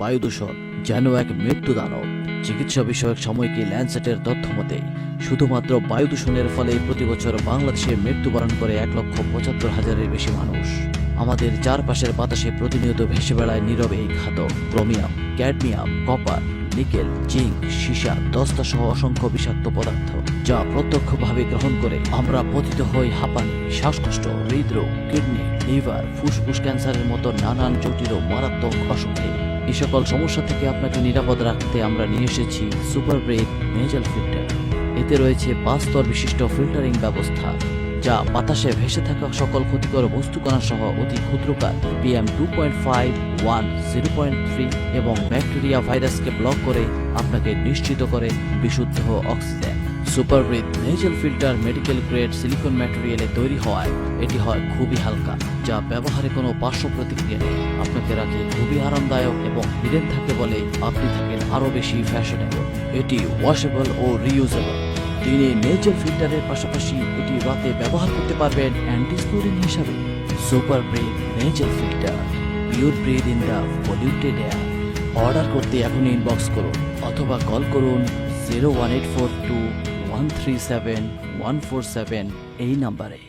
বায়ু দূষণ যেন এক মৃত্যু দানব। চিকিৎসা বিষয়ক সাময়িকী ল্যান্ডসেটের তথ্য মতে, শুধুমাত্র বায়ু দূষণের ফলে প্রতি বছর বাংলাদেশে মৃত্যুবরণ করে এক লক্ষ পঁচাত্তর হাজারের বেশি মানুষ। আমাদের চারপাশের বাতাসে প্রতিনিয়ত ভেসে বেড়ায় নীরবে এই ঘাতক। Chromium, cadmium, copper, nickel, zinc, সীসা, দস্তা সহ অসংখ্য বিষাক্ত পদার্থ, যা প্রত্যক্ষভাবে গ্রহণ করে আমরা পতিত হই হাঁপানি, শ্বাসকষ্ট, হৃদরোগ, কিডনি, লিভার, ফুসফুস ক্যান্সারের মতো নানান জটিল ও মারাত্মক অসুখে। এই সকল সমস্যা থেকে আপনাকে নিরাপদ রাখতে আমরা নিয়ে এসেছি সুপার ব্রেক নেজাল ফিল্টার। এতে রয়েছে পাঁচ স্তর বিশিষ্ট ফিল্টারিং ব্যবস্থা, যা বাতাসে ভেসে থাকা সকল ক্ষতিকর বস্তুকণা সহ অতি ক্ষুদ্রকার PM two point five one zero point three এবং ব্যাকটেরিয়া ভাইরাসকে ব্লক করে আপনাকে নিশ্চিত করে বিশুদ্ধ oxygen. Super breathe nasal filter medical grade silicone ম্যাটেরিয়ালে তৈরি হওয়ায় এটি হয় খুবই হালকা, যা ব্যবহারে কোনো পার্শ্ব প্রতিক্রিয়া নেই। আপনাকে রাখে খুবই আরামদায়ক এবং হিডেন থাকে বলে আপনি থাকেন আরও বেশি ফ্যাশনেবল এটি ওয়াশেবল ও রিউজেবল দিনে নেচার ফিল্টারের পাশাপাশি এটি রাতে ব্যবহার করতে পারবেন অ্যান্টিস্টোরিন হিসাবে। Super breathe nasal filter pure breathe in the polluted air order করতে এখনই ইনবক্স করুন অথবা কল করুন zero one eight four two one three seven one four seven এই নাম্বারে।